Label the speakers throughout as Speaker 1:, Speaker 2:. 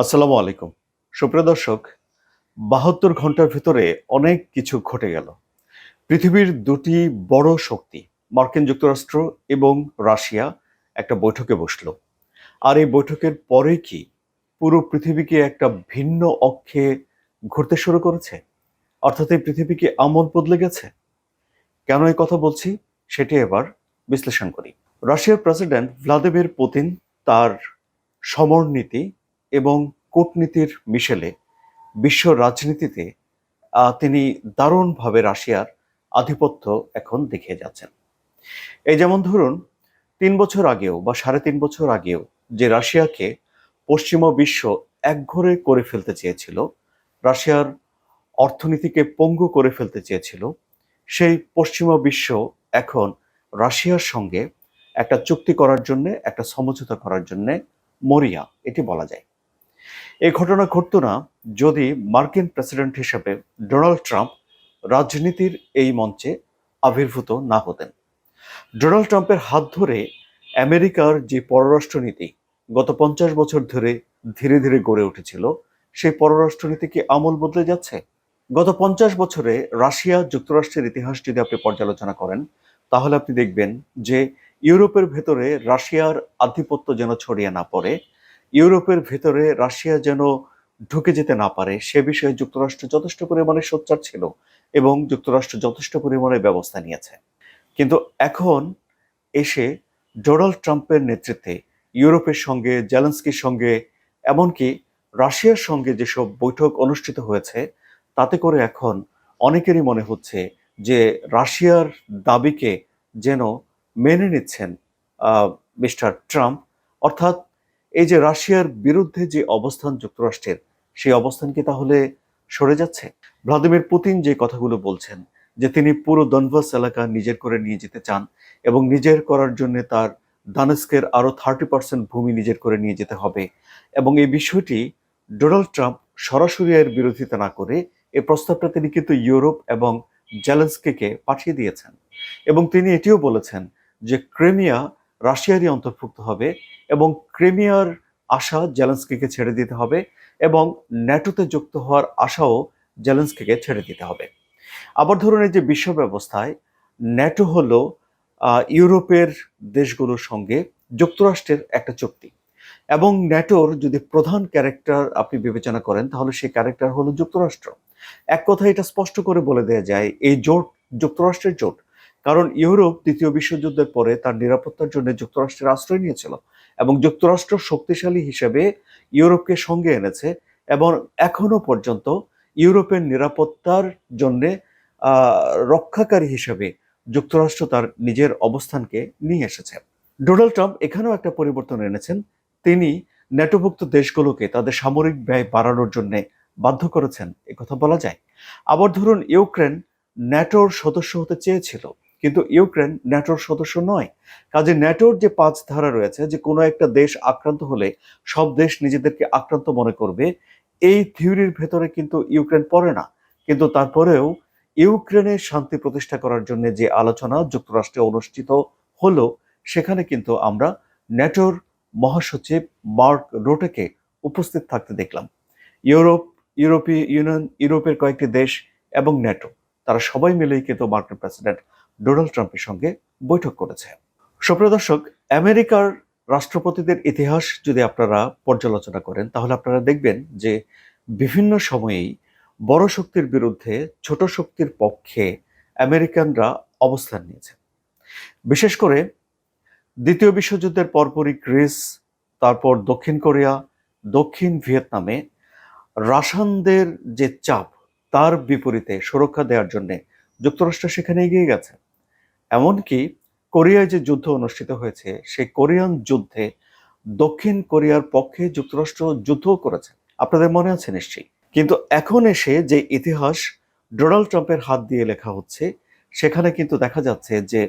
Speaker 1: আসসালামু আলাইকুম। সুপ্রিয় দর্শক, বাহাত্তর ঘণ্টার ভিতরে অনেক কিছু ঘটে গেল। পৃথিবীর দুটি বড় শক্তি, মার্কিন যুক্তরাষ্ট্র এবং রাশিয়া, একটা বৈঠকে বসল। আর এই বৈঠকের পরে কি পুরো পৃথিবীকে একটা ভিন্ন অক্ষে ঘুরতে শুরু করেছে? অর্থাৎ এই পৃথিবী কি আমল বদলে গেছে? কেন এই কথা বলছি সেটি এবার বিশ্লেষণ করি। রাশিয়ার প্রেসিডেন্ট ভ্লাদিমির পুতিন তার সমর নীতি এবং কূটনীতির মিশেলে বিশ্ব রাজনীতিতে তিনি দারুণভাবে রাশিয়ার আধিপত্য এখন দেখিয়ে যাচ্ছেন। এই যেমন ধরুন, তিন বছর আগেও বা সাড়ে তিন বছর আগেও যে রাশিয়াকে পশ্চিমা বিশ্ব একঘরে করে ফেলতে চেয়েছিল, রাশিয়ার অর্থনীতিকে পঙ্গু করে ফেলতে চেয়েছিল, সেই পশ্চিমা বিশ্ব এখন রাশিয়ার সঙ্গে একটা চুক্তি করার জন্যে, একটা সমঝোতা করার জন্যে মরিয়া, এটি বলা যায়। এই ঘটনা ঘটতো না যদি মার্কিন প্রেসিডেন্ট হিসেবে ডোনাল্ড ট্রাম্প রাজনীতির এই মঞ্চে আবির্ভূত না হতেন। ডোনাল্ড ট্রাম্পের হাত ধরে আমেরিকার যে পররাষ্ট্রনীতি গত পঞ্চাশ বছর ধরে ধীরে ধীরে গড়ে উঠেছিল, সেই পররাষ্ট্রনীতি কি আমল বদলে যাচ্ছে? গত পঞ্চাশ বছরে রাশিয়া যুক্তরাষ্ট্রের ইতিহাস যদি আপনি পর্যালোচনা করেন, তাহলে আপনি দেখবেন যে ইউরোপের ভেতরে রাশিয়ার আধিপত্য যেন ছড়িয়ে না পড়ে ইউরোপের ভেতরে রাশিয়া যেন ঢুকে যেতে না পারে, সে বিষয়ে যুক্তরাষ্ট্র যথেষ্ট পরিমাণে সোচ্চার ছিল এবং যুক্তরাষ্ট্র যথেষ্ট পরিমাণে ব্যবস্থা নিয়েছে। কিন্তু এখন এসে ডোনাল্ড ট্রাম্পের নেতৃত্বে ইউরোপের সঙ্গে, জেলেন্সকির সঙ্গে, এমনকি রাশিয়ার সঙ্গে যেসব বৈঠক অনুষ্ঠিত হয়েছে, তাতে করে এখন অনেকেরই মনে হচ্ছে যে রাশিয়ার দাবিকে যেন মেনে নিচ্ছেন মিস্টার ট্রাম্প, অর্থাৎ এই যে রাশিয়ার বিরুদ্ধে যে অবস্থান যুক্তরাষ্ট্রের, সেই অবস্থান কি তাহলে সরে যাচ্ছে? ভ্লাদিমির পুতিন যে কথাগুলো বলছেন, যে তিনি পুরো দনভাস এলাকা নিজের করে নিয়ে যেতে চান এবং নিজের করার জন্য তার দানেস্কের আরও থার্টি পার্সেন্ট ভূমি নিজের করে নিয়ে যেতে হবে এবং এই বিষয়টি ডোনাল্ড ট্রাম্প সরাসরি এর বিরোধিতা না করে এই প্রস্তাবটা তিনি কিন্তু ইউরোপ এবং জেলেন্সকে পাঠিয়ে দিয়েছেন এবং তিনি এটিও বলেছেন যে ক্রেমিয়া রাশিয়ারই অন্তর্ভুক্ত হবে এবং ক্রিমিয়ার আশা জেলেন্সকিকে ছেড়ে দিতে হবে এবং ন্যাটোতে যুক্ত হওয়ার আশাও জেলেন্সকিকে ছেড়ে দিতে হবে। আবার ধরুন যে বিশ্ব ব্যবস্থায় ন্যাটো হলো ইউরোপের দেশগুলোর সঙ্গে যুক্তরাষ্ট্রের একটা চুক্তি এবং ন্যাটোর যদি প্রধান ক্যারেক্টার আপনি বিবেচনা করেন, তাহলে সেই ক্যারেক্টার হলো যুক্তরাষ্ট্র। এক কথা এটা স্পষ্ট করে বলে দেওয়া যায়, এই জোট, যুক্তরাষ্ট্রের জোট কারণ ইউরোপ দ্বিতীয় বিশ্বযুদ্ধের পরে তার নিরাপত্তার জন্য যুক্তরাষ্ট্রের আশ্রয় নিয়েছিল এবং যুক্তরাষ্ট্র শক্তিশালী হিসেবে ইউরোপকে সঙ্গে এনেছে এবং এখনও পর্যন্ত ইউরোপের নিরাপত্তার জন্য রক্ষাকারী হিসেবে যুক্তরাষ্ট্র তার নিজের অবস্থানকে নিয়ে এসেছে। ডোনাল্ড ট্রাম্প এখানেও একটা পরিবর্তন এনেছেন। তিনি ন্যাটোভুক্ত দেশগুলোকে তাদের সামরিক ব্যয় বাড়ানোর জন্য বাধ্য করেছেন। কথা বলা যায়। আবার ধরুন ইউক্রেন ন্যাটোর সদস্য হতে চেয়েছিল। কিন্তু ইউক্রেন ন্যাটোর সদস্য নয়। কাজে ন্যাটোর যে পাঁচ ধারা রয়েছে, যে কোনো একটা দেশ আক্রান্ত হলে সব দেশ নিজেদেরকে আক্রান্ত মনে করবে, এই থিওরির ভেতরে কিন্তু ইউক্রেন পড়ে না। কিন্তু তারপরেও ইউক্রেনে শান্তি প্রতিষ্ঠা করার জন্য যে আলোচনা যুক্তরাষ্ট্রে অনুষ্ঠিত হলো, সেখানে কিন্তু আমরা ন্যাটোর মহাসচিব মার্ক রোটেকে উপস্থিত থাকতে দেখলাম। ইউরোপ, ইউরোপীয় ইউনিয়ন, ইউরোপের কয়েকটি দেশ এবং ন্যাটো, তারা সবাই মিলেই কিন্তু মার্কিন প্রেসিডেন্ট ডোনাল্ড ট্রাম্পের সঙ্গে বৈঠক করেছে। সুপ্রিয় দর্শক, আমেরিকার রাষ্ট্রপতিদের ইতিহাস যদি আপনারা পর্যালোচনা করেন, তাহলে আপনারা দেখবেন যে বিভিন্ন সময়েই বড় শক্তির বিরুদ্ধে ছোট শক্তির পক্ষে আমেরিকানরা অবস্থান নিয়েছে। বিশেষ করে দ্বিতীয় বিশ্বযুদ্ধের পরপরই গ্রিস, তারপর দক্ষিণ কোরিয়া, দক্ষিণ ভিয়েতনামে রাশানদের যে চাপ, তার বিপরীতে সুরক্ষা দেওয়ার জন্য যুক্তরাষ্ট্র সেখানে এগিয়ে গেছে। এমনকি কোরিয়ায় যে যুদ্ধ অনুষ্ঠিত হয়েছে, সেই কোরিয়ান যুদ্ধে দক্ষিণ কোরিয়ার পক্ষে যুক্তরাষ্ট্র যুদ্ধও করেছে। আপনাদের মনে আছে নিশ্চয়ই। কিন্তু এখন এসে যে ইতিহাস ডোনাল্ড ট্রাম্পের হাত দিয়ে লেখা হচ্ছে, সেখানে কিন্তু দেখা যাচ্ছে যে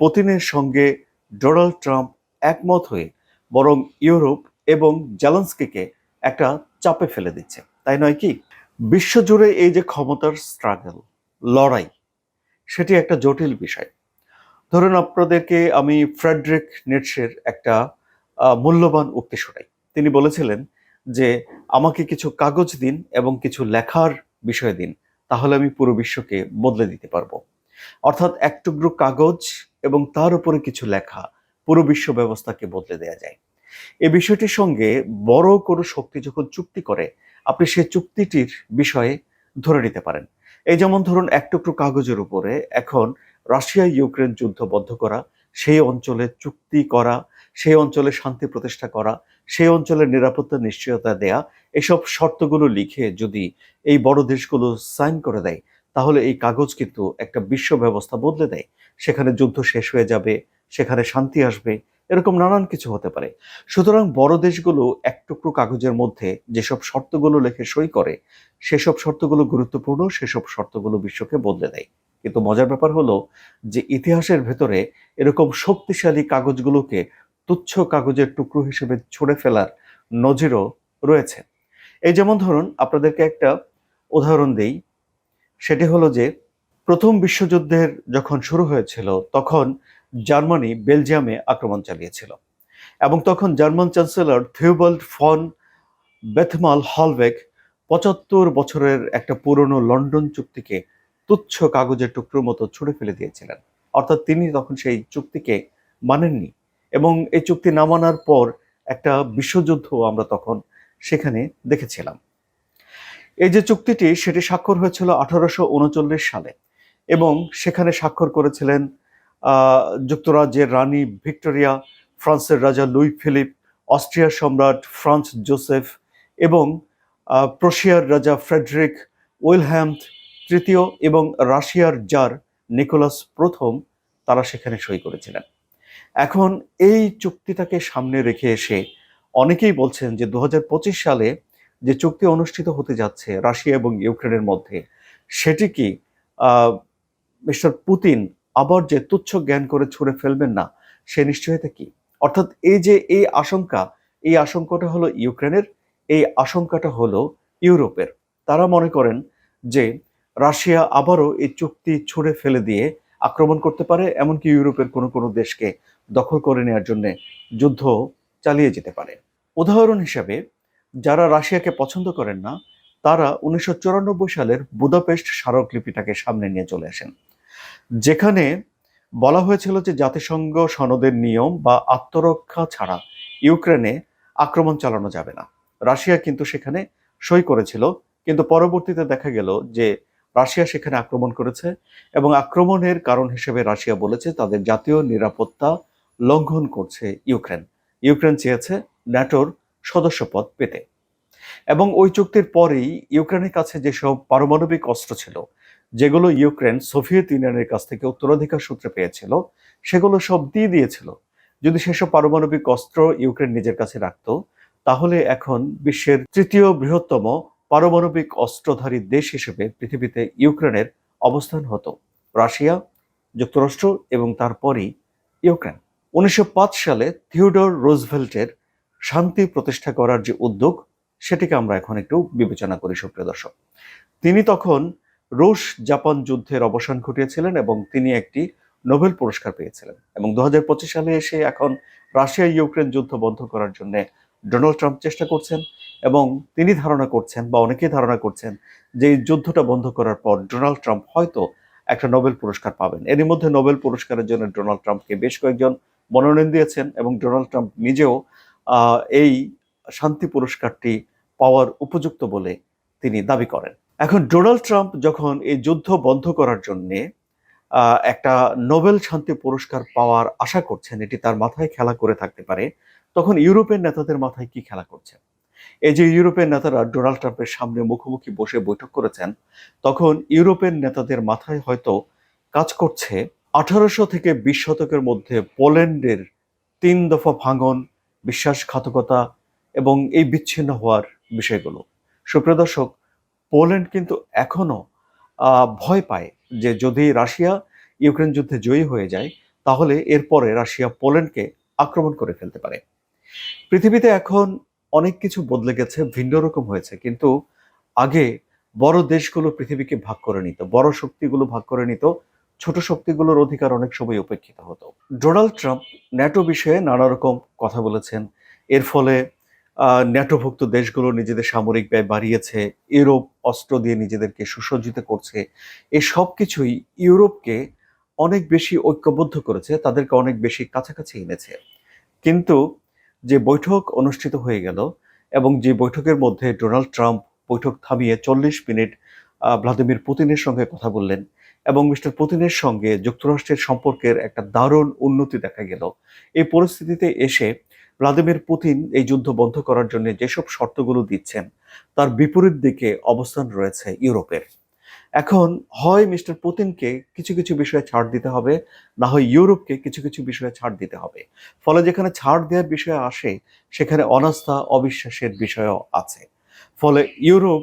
Speaker 1: পুতিনের সঙ্গে ডোনাল্ড ট্রাম্প একমত হয়ে বরং ইউরোপ এবং জেলেন্সকিকে একটা চাপে ফেলে দিচ্ছে। তাই নয় কি? বিশ্বজুড়ে এই যে ক্ষমতার স্ট্রাগল লড়াই, সেটি একটা জটিল বিষয়। ধরুন আপনাদেরকে আমি ফ্রেডরিক নেটসের একটা মূল্যবান উক্তি শোনাই। তিনি বলেছিলেন যে, আমাকে কিছু কাগজ দিন এবং কিছু লেখার বিষয় দিন, তাহলে আমি পুরো বিশ্বকে বদলে দিতে পারব। অর্থাৎ এক টুকরো কাগজ এবং তার উপরে কিছু লেখা পুরো বিশ্ব ব্যবস্থাকে বদলে দেয়া যায়। এই বিষয়টির সঙ্গে বড় কোনো শক্তি যখন চুক্তি করে, আপনি সেই চুক্তিটির বিষয়ে ধরে নিতে পারেন। এই যেমন ধরুন এক টুকরো কাগজের উপরে এখন রাশিয়া ইউক্রেন যুদ্ধ বন্ধ করা, সেই অঞ্চলে চুক্তি করা, সেই অঞ্চলে শান্তি প্রতিষ্ঠা করা, সেই অঞ্চলের নিরাপত্তা নিশ্চয়তা দেয়া, এসব শর্তগুলো লিখে যদি এই বড় দেশগুলো সাইন করে দেয়, তাহলে এই কাগজ কিন্তু একটা বিশ্ব ব্যবস্থা বদলে দেয়। সেখানে যুদ্ধ শেষ হয়ে যাবে, সেখানে শান্তি আসবে, এরকম নানান কিছু হতে পারে। সুতরাং বড় দেশগুলো এক টুকরো কাগজের মধ্যে যেসব শর্তগুলো লেখে সই করে, সেসব শর্তগুলো গুরুত্বপূর্ণ, সেসব শর্তগুলো বিশ্বকে বদলে দেয়। কিন্তু মজার ব্যাপার হলো যে ইতিহাসের ভেতরে এরকম শক্তিশালী কাগজগুলোকে তুচ্ছ কাগজের টুকরো হিসেবে ছুঁড়ে ফেলার নজিরও রয়েছে। এই যেমন ধরুন, আপনাদেরকে একটা উদাহরণ দেই। সেটি হলো যে প্রথম বিশ্বযুদ্ধের যখন শুরু হয়েছিল, তখন জার্মানি বেলজিয়ামে আক্রমণ চালিয়েছিল এবং তখন German chancellor Theobald von Bethmann Hollweg পঁচাত্তর বছরের একটা পুরনো লন্ডন চুক্তিকে তুচ্ছ কাগজের টুকরোর মতো ছুড়ে ফেলে দিয়েছিলেন। অর্থাৎ তিনি তখন সেই চুক্তিকে মানেননি এবং এই চুক্তি না মানার পর একটা বিশ্বযুদ্ধ আমরা তখন সেখানে দেখেছিলাম। এই যে চুক্তিটি, সেটি স্বাক্ষর হয়েছিল আঠারোশো উনচল্লিশ সালে এবং সেখানে স্বাক্ষর করেছিলেন যুক্তরাজ্যের রানী ভিক্টোরিয়া, ফ্রান্সের রাজা লুই ফিলিপ অস্ট্রিয়ার সম্রাট ফ্রান্স জোসেফ এবং প্রশিয়ার রাজা ফ্রেডরিক উইলহ্যাম তৃতীয় এবং রাশিয়ার জার নিকোলাস প্রথম তারা সেখানে সই করেছিলেন। এখন এই চুক্তিটাকে সামনে রেখে এসে অনেকেই বলছেন যে দু হাজার পঁচিশ সালে যে চুক্তি অনুষ্ঠিত হতে যাচ্ছে রাশিয়া এবং ইউক্রেনের মধ্যে, সেটি কি মিস্টার পুতিন আবার যে তুচ্ছ জ্ঞান করে ছুড়ে ফেলবেন না, সে নিশ্চয়তা কি? অর্থাৎ এই যে এই আশঙ্কা, এই আশঙ্কাটা হলো ইউক্রেনের, এই আশঙ্কাটা হলো ইউরোপের। তারা মনে করেন যে রাশিয়া আবারও এই চুক্তি ছুড়ে ফেলে দিয়ে আক্রমণ করতে পারে, এমনকি ইউরোপের কোনো কোনো দেশকে দখল করে নেওয়ার জন্য যুদ্ধ চালিয়ে যেতে পারে। উদাহরণ হিসাবে, যারা রাশিয়াকে পছন্দ করেন না, তারা উনিশশো চুরানব্বই সালের বুদাপেস্ট স্মারকলিপিটাকে সামনে নিয়ে চলে আসেন, যেখানে বলা হয়েছিল যে জাতিসংঘ সনদের নিয়ম বা আত্মরক্ষা ছাড়া ইউক্রেনে আক্রমণ চালানো যাবে না। রাশিয়া কিন্তু সেখানে সই করেছিল, কিন্তু পরবর্তীতে দেখা গেল যে রাশিয়া সেখানে আক্রমণ করেছে এবং আক্রমণের কারণ হিসেবে রাশিয়া বলেছে তাদের জাতীয় নিরাপত্তা লঙ্ঘন করছে ইউক্রেন। ইউক্রেন চেয়েছে ন্যাটোর সদস্যপদ পেতে। এবং ওই চুক্তির পরেই ইউক্রেনের কাছে যেসব পারমাণবিক অস্ত্র ছিল, যেগুলো ইউক্রেন সোভিয়েত ইউনিয়নের কাছ থেকে উত্তরাধিকার সূত্রে পেয়েছিল, সেগুলো সব দিয়ে দিয়েছিল। যদি সেসব পারমাণবিক অস্ত্র ইউক্রেন নিজের কাছে রাখতো, তাহলে এখন বিশ্বের তৃতীয় বৃহত্তম পারমাণবিক অস্ত্রধারী দেশ হিসেবে পৃথিবীতে ইউক্রেনের অবস্থান হতো। রাশিয়া, যুক্তরাষ্ট্র এবং তারপরই ইউক্রেন। উনিশশো পাঁচ সালে থিওডর রোজভেল্টের শান্তি প্রতিষ্ঠা করার যে উদ্যোগ, সেটিকে আমরা এখন একটু বিবেচনা করি, সুপ্রিয় দর্শক। তিনি তখন রুশ জাপান যুদ্ধের অবসান ঘটিয়েছিলেন এবং তিনি একটি নোবেল পুরস্কার পেয়েছিলেন। এবং দু হাজার পঁচিশ সালে এসে এখন রাশিয়া ইউক্রেন যুদ্ধ বন্ধ করার জন্য ডোনাল্ড ট্রাম্প চেষ্টা করছেন এবং তিনি ধারণা করছেন বা অনেকেই ধারণা করছেন যে এই যুদ্ধটা বন্ধ করার পর ডোনাল্ড ট্রাম্প হয়তো একটা নোবেল পুরস্কার পাবেন। এরই মধ্যে নোবেল পুরস্কারের জন্য ডোনাল্ড ট্রাম্পকে বেশ কয়েকজন মনোনয়ন দিয়েছেন এবং ডোনাল্ড ট্রাম্প নিজেও এই শান্তি পুরস্কারটি পাওয়ার উপযুক্ত বলে তিনি দাবি করেন। এখন ডোনাল্ড ট্রাম্প যখন এই যুদ্ধ বন্ধ করার জন্যে একটা নোবেল শান্তি পুরস্কার পাওয়ার আশা করছেন, এটি তার মাথায় খেলা করে থাকতে পারে তখন ইউরোপের নেতাদের মাথায় কি খেলা করছে? এই যে ইউরোপের নেতারা ডোনাল্ড ট্রাম্পের সামনে মুখোমুখি বসে বৈঠক করেছেন তখন ইউরোপের নেতাদের মাথায় হয়তো কাজ করছে আঠারোশো থেকে বিশ শতকের মধ্যে পোল্যান্ডের তিন দফা ভাঙন বিশ্বাসঘাতকতা এবং এই বিচ্ছিন্ন হওয়ার বিষয়গুলো। সুপ্রিয় দর্শক পোল্যান্ড কিন্তু এখনও আহ, ভয় পায় যে যদি রাশিয়া ইউক্রেন যুদ্ধে জয়ী হয়ে যায় তাহলে এরপরে রাশিয়া পোল্যান্ডকে আক্রমণ করে ফেলতে পারে। পৃথিবীতে এখন অনেক কিছু বদলে গেছে, ভিন্ন রকম হয়েছে, কিন্তু আগে বড় দেশগুলো পৃথিবীকে ভাগ করে নিত, বড় শক্তিগুলো ভাগ করে নিত, ছোট শক্তিগুলোর অধিকার অনেক সময় উপেক্ষিত হতো। ডোনাল্ড ট্রাম্প ন্যাটো বিষয়ে নানা রকম কথা বলেছেন, এর ফলে ন্যাটোভুক্ত দেশগুলো নিজেদের সামরিক ব্যয় বাড়িয়েছে, ইউরোপ অস্ত্র দিয়ে নিজেদেরকে সুসজ্জিত করছে এই সব কিছুই ইউরোপকে অনেক বেশি ঐক্যবদ্ধ করেছে, তাদেরকে অনেক বেশি কাছাকাছি এনেছে। কিন্তু যে বৈঠক অনুষ্ঠিত হয়ে গেল এবং যে বৈঠকের মধ্যে ডোনাল্ড ট্রাম্প বৈঠক থামিয়ে চল্লিশ মিনিট ভ্লাদিমির পুতিনের সঙ্গে কথা বললেন এবং মিস্টার পুতিনের সঙ্গে যুক্তরাষ্ট্রের সম্পর্কের একটা দারুণ উন্নতি দেখা গেল। এই পরিস্থিতিতে এসে ভ্লাদিমির পুতিন এই যুদ্ধ বন্ধ করার জন্য যেসব শর্তগুলো দিচ্ছেন, তার বিপরীত দিকে অবস্থান রয়েছে ইউরোপের। এখন হয় মিস্টার পুতিনকে কিছু কিছু বিষয়ে ছাড় দিতে হবে, না হয় ইউরোপকে কিছু কিছু বিষয়ে ছাড় দিতে হবে। ফলে যেখানে ছাড় দেওয়ার বিষয় আসে, সেখানে অনাস্থা, অবিশ্বাসের বিষয়ও আছে। ফলে ইউরোপ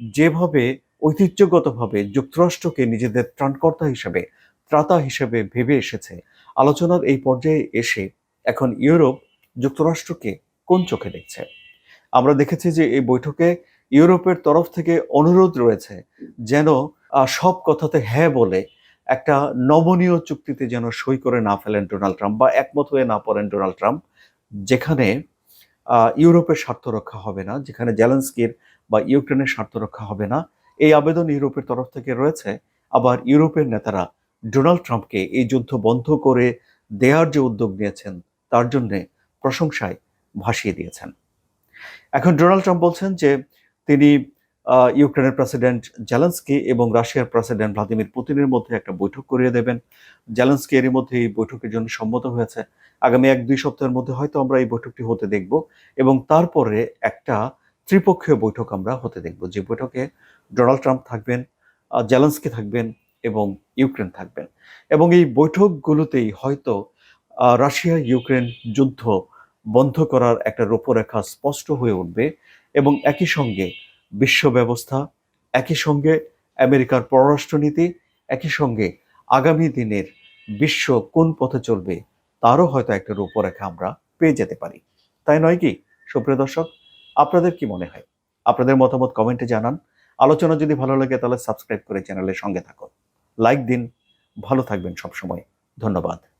Speaker 1: যেভাবে ঐতিহ্যগতভাবে যুক্তরাষ্ট্রকে নিজেদের ত্রাণকর্তা হিসেবে, ত্রাতা হিসেবে ভেবে এসেছে, আলোচনার এই পর্যায়ে এসে এখন ইউরোপ যুক্তরাষ্ট্রকে কোন চোখে দেখছে? আমরা দেখেছি যে এই বৈঠকে ইউরোপের তরফ থেকে অনুরোধ রয়েছে যেন সব কথাতে হ্যাঁ বলে একটা নমনীয় চুক্তিতে যেন সই করে না ফেলেন ডোনাল্ড ট্রাম্প বা একমত হয়ে না পড়েন ডোনাল্ড ট্রাম্প, যেখানে ইউরোপের স্বার্থ রক্ষা হবে না, যেখানে জেলেন্সকির বা ইউক্রেনের স্বার্থ রক্ষা হবে না, এই আবেদন ইউরোপের তরফ থেকে রয়েছে। আবার ইউরোপের নেতারা ডোনাল্ড ট্রাম্পকে এই যুদ্ধ বন্ধ করে দেওয়ার যে উদ্যোগ নিয়েছেন, তার জন্যে প্রশংসায় ভাসিয়ে দিয়েছেন। এখন ডোনাল্ড ট্রাম্প বলছেন যে তিনি ইউক্রেনের প্রেসিডেন্ট জেলেন্সকি এবং রাশিয়ার প্রেসিডেন্ট ভ্লাদিমির পুতিনের মধ্যে একটা বৈঠক করিয়ে দেবেন। জেলেন্সকি এরই মধ্যে এই বৈঠকের জন্য সম্মত হয়েছে। আগামী এক দুই সপ্তাহের মধ্যে হয়তো আমরা এই বৈঠকটি হতে দেখব এবং তারপরে একটা ত্রিপক্ষীয় বৈঠক আমরা হতে দেখব। যে বৈঠকে ডোনাল্ড ট্রাম্প থাকবেন জেলেন্সকি থাকবেন এবং ইউক্রেন থাকবেন। এবং এই বৈঠকগুলোতেই হয়তো রাশিয়া ইউক্রেন যুদ্ধ বন্ধ করার একটা রূপরেখা স্পষ্ট হয়ে উঠবে। এবং একই সঙ্গে বিশ্ব ব্যবস্থা, একই সঙ্গে আমেরিকার পররাষ্ট্রনীতি, একই সঙ্গে আগামী দিনের বিশ্ব কোন পথে চলবে তারও হয়তো একটা রূপরেখা আমরা পেয়ে যেতে পারি। তাই নয় কি, সুপ্রিয় দর্শক, আপনাদের কি মনে হয়? আপনাদের মতামত কমেন্টে জানান। আলোচনা যদি ভালো লাগে তাহলে সাবস্ক্রাইব করে চ্যানেলের সঙ্গে থাকুন। লাইক দিন। ভালো থাকবেন সবসময়। ধন্যবাদ।